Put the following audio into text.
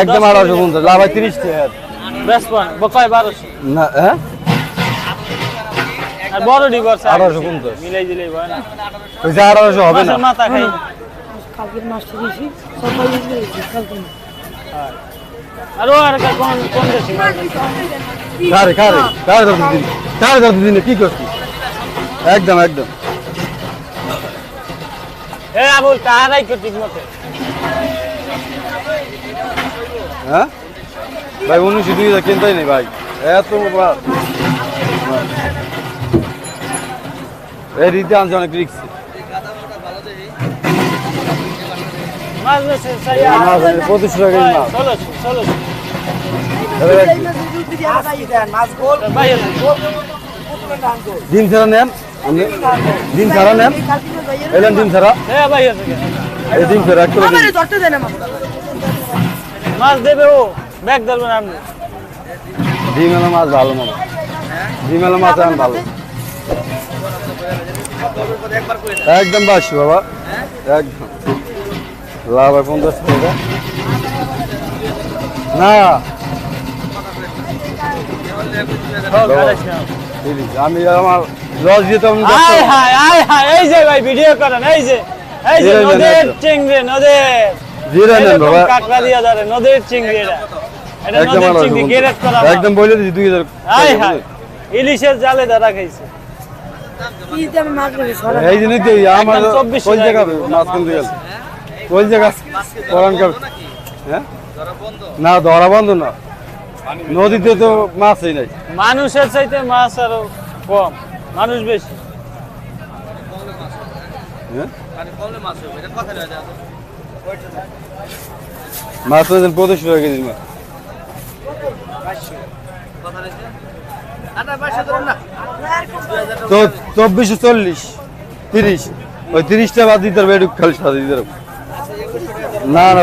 একদম আঠারোশো পঞ্চাশ লাভ হয় তিরিশ টাকা। বারোশো। না হ্যাঁ আর বড় ডিভোর্স 1850 মিলাই দিলেই হয় না। ওই যে আঠারোশো হবে না? মাথা খাই। কালকের মাছটা দিয়েছি সবাই কালকে। আর আর কোন কোন দেশি কারে কারে? কারে ধরতে দিন কারে ধরতে দিন কি করছি একদম একদম। এ আবুল তাহারাই কো ঠিক মতো। হ্যাঁ? ভাই উনিশশো দুই হাজার কিনতেই নেই ভাই। এত এই রীতি আনছে, অনেক রিক্স পঁচিশশো টাকা ডিম ছাড়া নেন। ডিম ছাড়া নেন। এলেন ডিম ছাড়া। এই ডিম ছাড়া দিন। মাছ দেবে ও ব্যাগ ধরবেন আপনি। ডিম মাছ ভালো মাছ ডিমালো মাছ এখন ভালো। একদম বাসি বাবা একদম। লাভ হয় পঞ্চাশ টাকা। না। আমি আমার লস হায় এই যে ভাই ভিডিও করেন এই যে এই যে নদীর চিংড়ি নদীর। জিরে নেন এরকম বাবা। কাঁকড়া দিয়া ধরে নদীর চিংড়ি এটা। এটা একদম নদীর চিংড়ি গেরেট করা একদম বলে দিচ্ছি দুই হাজার আয় হায়। ইলিশের জালে ধরা খাইছে। মাছ। এই আমার কোন জায়গা? মাছ কোন জায়গা? কাপ হ্যাঁ? না ধরা বন্ধ না। নদীতে তো মাছই নাই। মানুষের চাইতে মাছ আরও কম মানুষ বেশি। হ্যাঁ? মাছ পেয়েছেন পঁচিশশো টাকা কেজি মাছ তো চব্বিশশো চল্লিশ তিরিশ ওই তিরিশটা বাদ দিতে হবে একটু খালি সাথে দিতে হবে না না